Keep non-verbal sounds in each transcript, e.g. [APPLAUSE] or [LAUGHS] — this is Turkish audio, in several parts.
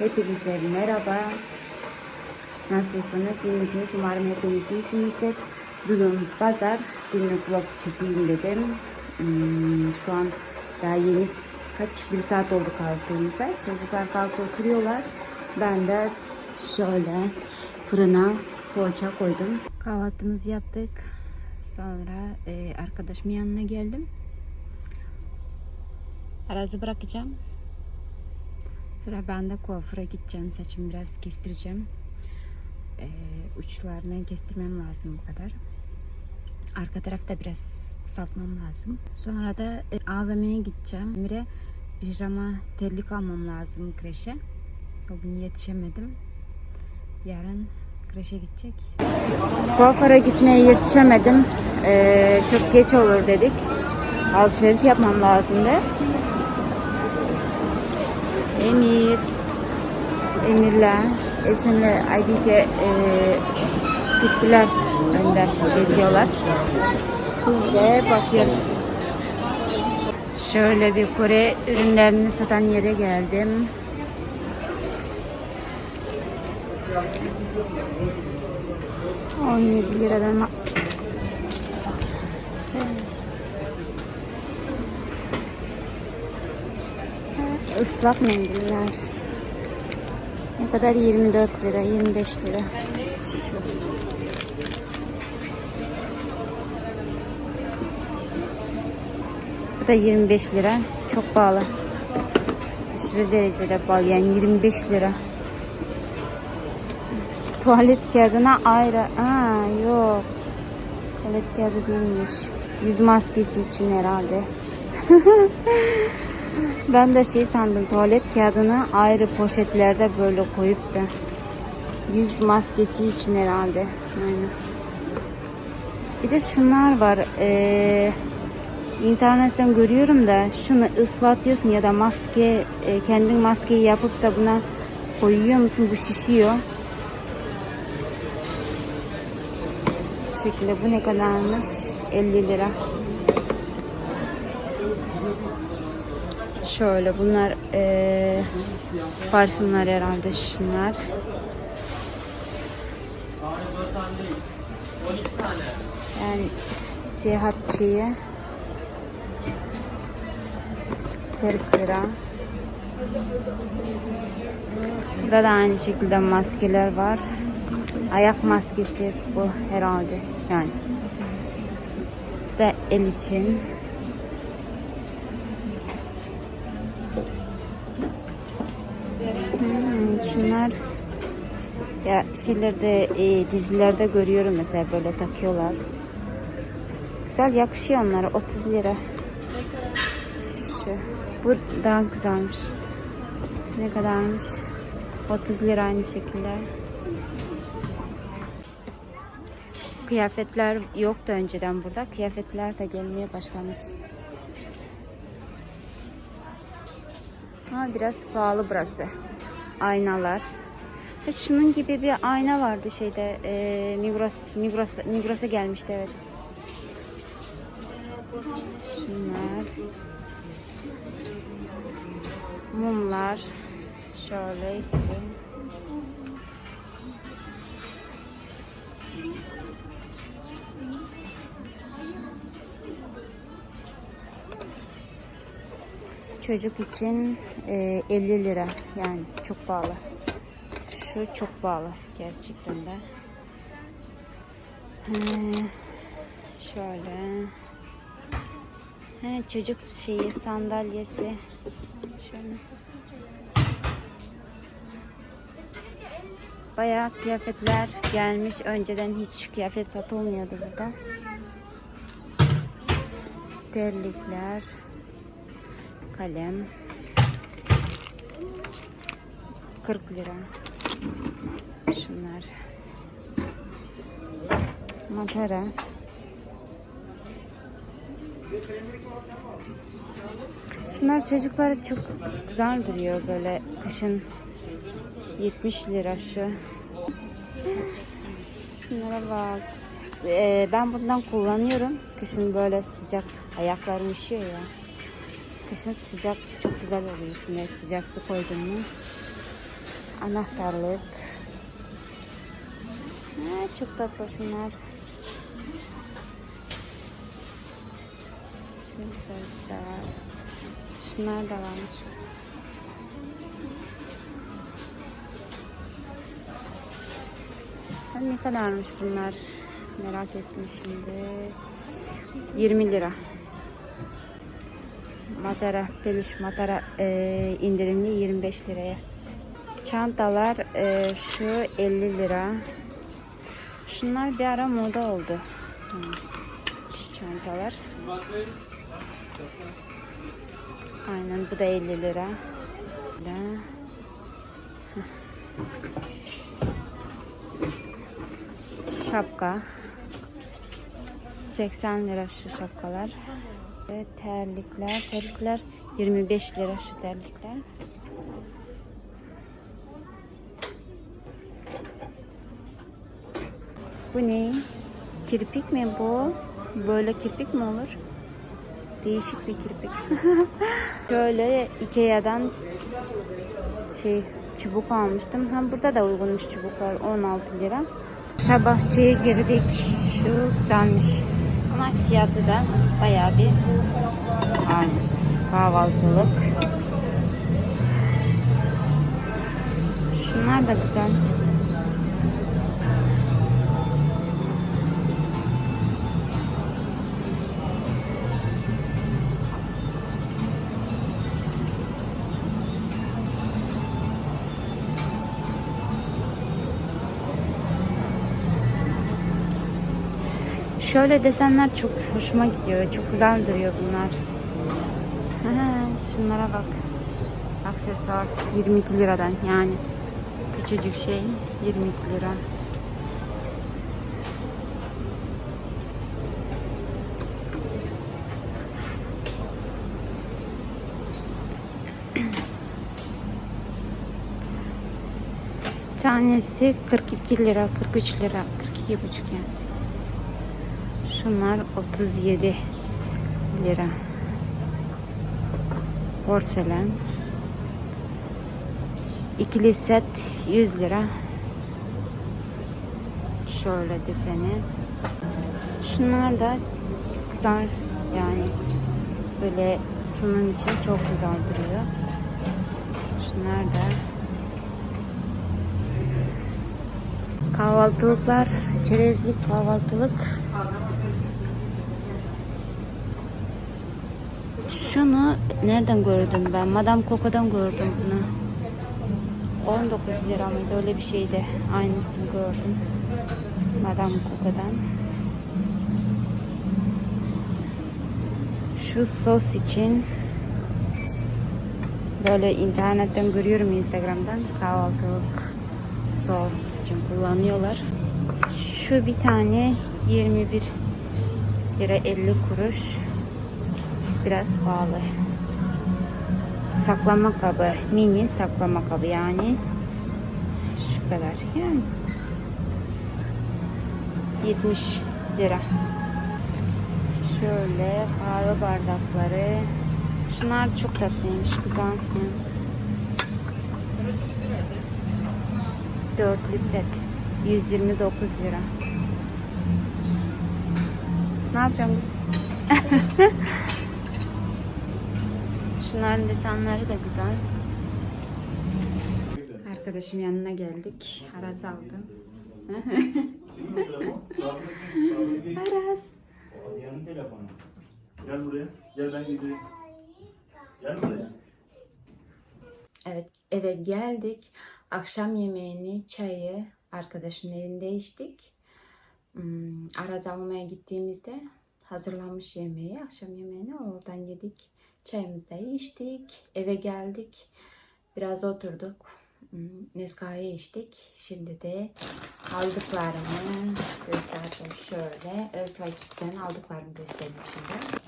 Hepinize merhaba. Nasılsınız? İyi misiniz? Umarım hepiniz iyisinizdir. Bugün pazar günlük vlog çekeyim dedim. Hmm, şu an daha yeni kaç bir saat oldu kalktığımıza. Çocuklar kalktı oturuyorlar. Ben de şöyle fırına poğaça koydum. Kahvaltımızı yaptık. Sonra e, arkadaşımın yanına geldim. Arazı bırakacağım. Sıra ben de kuaföre gideceğim. Saçımı biraz kestireceğim. Ee, uçlarından kestirmem lazım bu kadar. Arka tarafta biraz kısaltmam lazım. Sonra da e, AVM'ye gideceğim. Emir'e pijama terlik almam lazım kreşe. Bugün yetişemedim. Yarın kreşe gidecek. Kuaföre gitmeye yetişemedim. Ee, çok geç olur dedik. Alışveriş yapmam lazımdı. Emir, Emir'le, eşimle Aybike e, gittiler önden geziyorlar. Biz de bakıyoruz. Şöyle bir Kore ürünlerini satan yere geldim. On yedi liradan Islak mendiller. Ne kadar? 24 lira, 25 lira. Bu da 25 lira. Çok pahalı. Aşırı derecede pahalı. Yani 25 lira. Tuvalet kağıdına ayrı. Aa yok. Tuvalet kağıdı değilmiş. Yüz maskesi için herhalde. [LAUGHS] Ben de şey sandım tuvalet kağıdını ayrı poşetlerde böyle koyup da yüz maskesi için herhalde. Aynen. Bir de şunlar var. Ee, internetten görüyorum da şunu ıslatıyorsun ya da maske e, kendin maskeyi yapıp da buna koyuyor musun bu şişiyor. Bu şekilde bu ne kadarmış? 50 lira. Şöyle bunlar eee parfümler herhalde şunlar. Yani seyahat şeyi 40 lira. Burada da aynı şekilde maskeler var. Ayak maskesi bu herhalde. Yani. Da el için. Şeylerde e, dizilerde görüyorum mesela böyle takıyorlar. Güzel yakışıyor onlara 30 lira. Şu bu daha güzelmiş. Ne kadarmış? 30 lira aynı şekilde. Kıyafetler yoktu önceden burada. Kıyafetler de gelmeye başlamış. Ha, biraz pahalı burası. Aynalar. Şunun gibi bir ayna vardı şeyde e, Migros, Migros, Migros'a gelmişti evet. Şunlar. Mumlar. Şöyle. Çocuk için e, 50 lira. Yani çok pahalı. Şu çok pahalı gerçekten de. Ee, şöyle. He, çocuk şeyi sandalyesi. Şöyle. Bayağı kıyafetler gelmiş. Önceden hiç kıyafet satılmıyordu burada. Terlikler kalem 40 lira şunlar. Matara şunlar çocuklar çok güzel duruyor böyle kışın. 70 lira şu. Şunlara bak. Ee, ben bundan kullanıyorum. Kışın böyle sıcak ayaklarım üşüyor ya. Kışın sıcak çok güzel oluyor. İçine sıcak su koydun mu. Anahtarlık. Ha, çok tatlı şunlar. Princess de var. Şunlar da varmış. Ne kadarmış bunlar? Merak ettim şimdi. 20 lira. Matara, peluş matara e, indirimli 25 liraya. Çantalar e, şu 50 lira. Şunlar bir ara moda oldu. Hı. Şu çantalar. Aynen bu da 50 lira. Şapka. 80 lira şu şapkalar. Ve terlikler. Terlikler 25 lira şu terlikler. Bu ne? Kirpik mi bu? Böyle kirpik mi olur? Değişik bir kirpik. [LAUGHS] Şöyle Ikea'dan şey çubuk almıştım. Hem burada da uygunmuş çubuklar 16 lira. Aşağı bahçeye girdik. Şu güzelmiş. Ama fiyatı da bayağı bir varmış. Kahvaltılık. Şunlar da güzel. Şöyle desenler çok hoşuma gidiyor. Çok güzel duruyor bunlar. Şunlara bak. Aksesuar 22 liradan yani. Küçücük şey 22 lira. Tanesi 42 lira, 43 lira, 42 buçuk yani. Şunlar 37 lira. Porselen. İkili set 100 lira. Şöyle deseni. Şunlar da güzel yani böyle sunum için çok güzel duruyor. Şunlar da kahvaltılıklar, çerezlik kahvaltılık Şunu nereden gördüm ben? Madame Coco'dan gördüm bunu. 19 lira mıydı? Öyle bir şeydi. Aynısını gördüm. Madame Coco'dan. Şu sos için böyle internetten görüyorum Instagram'dan kahvaltılık sos için kullanıyorlar. Şu bir tane 21 lira 50 kuruş biraz pahalı. Saklama kabı, mini saklama kabı yani. Şu kadar yani. 70 lira. Şöyle kahve bardakları. Şunlar çok tatlıymış, güzel. Dörtlü set. 129 lira. Ne kız? [LAUGHS] Şunların desenleri de güzel. Arkadaşım yanına geldik. Aras aldım. [LAUGHS] Aras. Yanın telefonu. Gel buraya. Gel ben gidiyorum. Gel buraya. Evet eve geldik. Akşam yemeğini, çayı arkadaşımın evinde içtik. Hmm, Aras almaya gittiğimizde hazırlanmış yemeği, akşam yemeğini oradan yedik. Çayımızı içtik. Eve geldik. Biraz oturduk. Hmm, Nescafe içtik. Şimdi de aldıklarımı göstereceğim şöyle. Özvakit'ten aldıklarımı göstereyim şimdi.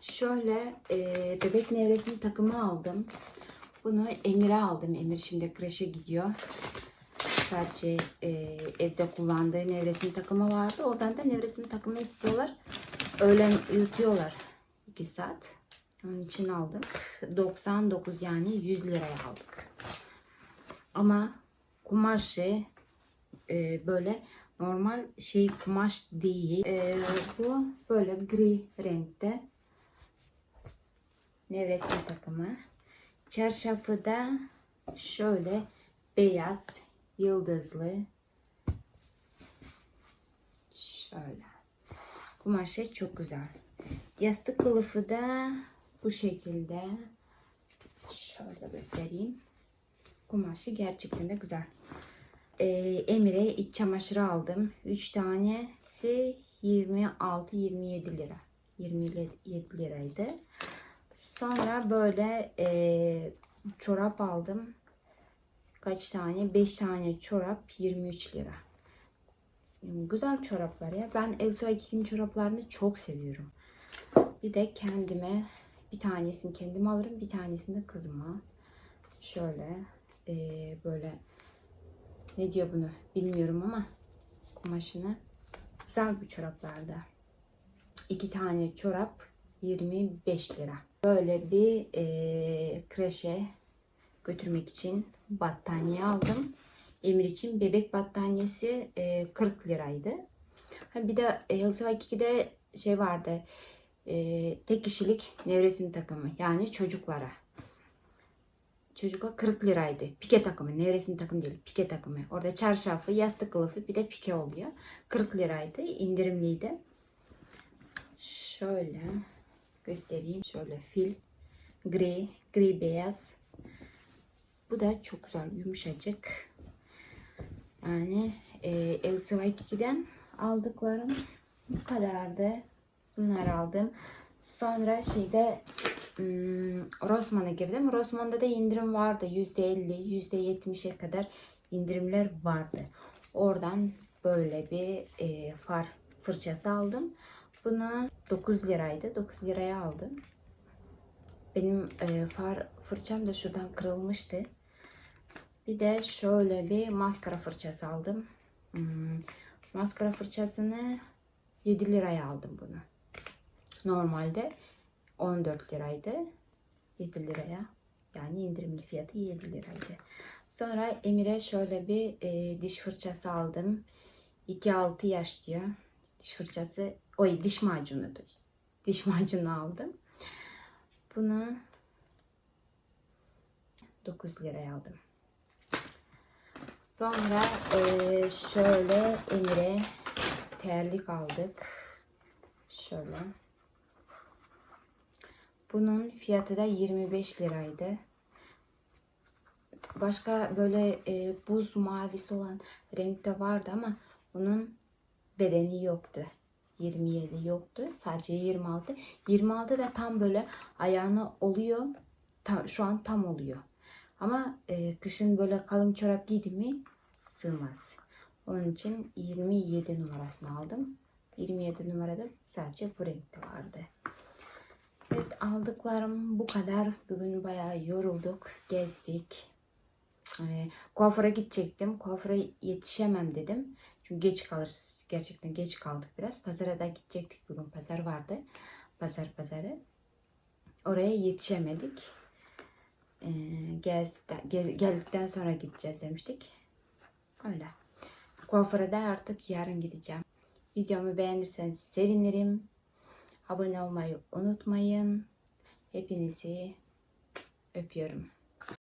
Şöyle e, bebek nevresim takımı aldım. Bunu Emir'e aldım. Emir şimdi kreşe gidiyor. Sadece e, evde kullandığı nevresim takımı vardı. Oradan da nevresim takımı istiyorlar. Öğlen uyutuyorlar. 2 saat. Onun için aldık. 99 yani 100 liraya aldık. ama kumaşı e, böyle normal şey kumaş değil. E, bu böyle gri renkte. Nevresim takımı. Çarşafı da şöyle beyaz, yıldızlı. Şöyle. Kumaşı çok güzel. Yastık kılıfı da bu şekilde. Şöyle göstereyim. Kumaşı gerçekten de güzel. Ee, Emir'e iç çamaşırı aldım. 3 tanesi 26-27 lira. 27 liraydı. Sonra böyle e, çorap aldım. Kaç tane? 5 tane çorap 23 lira. Güzel çoraplar ya. Ben Elsa Kikin çoraplarını çok seviyorum. Bir de kendime bir tanesini kendim alırım. Bir tanesini de kızıma. Şöyle e, böyle ne diyor bunu bilmiyorum ama kumaşını güzel bir çoraplarda. İki tane çorap 25 lira. Böyle bir e, kreşe götürmek için battaniye aldım. Emir için bebek battaniyesi e, 40 liraydı. Ha, bir de e, Elsa 2'de şey vardı. E, tek kişilik nevresim takımı. Yani çocuklara. Çocuklar 40 liraydı. Pike takımı. Nevresim takımı değil. Pike takımı. Orada çarşafı, yastık kılıfı bir de pike oluyor. 40 liraydı. indirimliydi. Şöyle göstereyim. Şöyle fil. Gri. Gri beyaz. Bu da çok güzel. Yumuşacık. Yani e, Elsa 2'den aldıklarım bu kadardı. Bunları aldım. Sonra şeyde hmm, Rossmann'a girdim. Rossmann'da da indirim vardı. %50, %70'e kadar indirimler vardı. Oradan böyle bir e, far fırçası aldım. Bunu 9 liraydı. 9 liraya aldım. Benim e, far fırçam da şuradan kırılmıştı. Bir de şöyle bir maskara fırçası aldım. Hmm, maskara fırçasını 7 liraya aldım bunu. Normalde 14 liraydı. 7 liraya. Yani indirimli fiyatı 7 liraydı. Sonra Emir'e şöyle bir e, diş fırçası aldım. 2-6 yaş diyor. Diş fırçası, oy diş macunu. Diş macunu aldım. Bunu 9 liraya aldım. Sonra e, şöyle Emir'e terlik aldık. Şöyle. Bunun fiyatı da 25 liraydı. Başka böyle e, buz mavisi olan renkte vardı ama bunun bedeni yoktu. 27 yoktu. Sadece 26. 26 da tam böyle ayağına oluyor. Tam, şu an tam oluyor. Ama e, kışın böyle kalın çorap giydim mi sığmaz. Onun için 27 numarasını aldım. 27 numarada sadece bu renkte vardı. Evet aldıklarım bu kadar. Bugün bayağı yorulduk. Gezdik. E, kuaföre gidecektim. Kuaföre yetişemem dedim. Çünkü geç kalırız. Gerçekten geç kaldık biraz. Pazara da gidecektik. Bugün pazar vardı. Pazar pazarı. Oraya yetişemedik. Ee, gez, gez, geldikten sonra gideceğiz demiştik. Öyle. Kuaföre de artık yarın gideceğim. Videomu beğenirseniz sevinirim. Abone olmayı unutmayın. Hepinizi öpüyorum.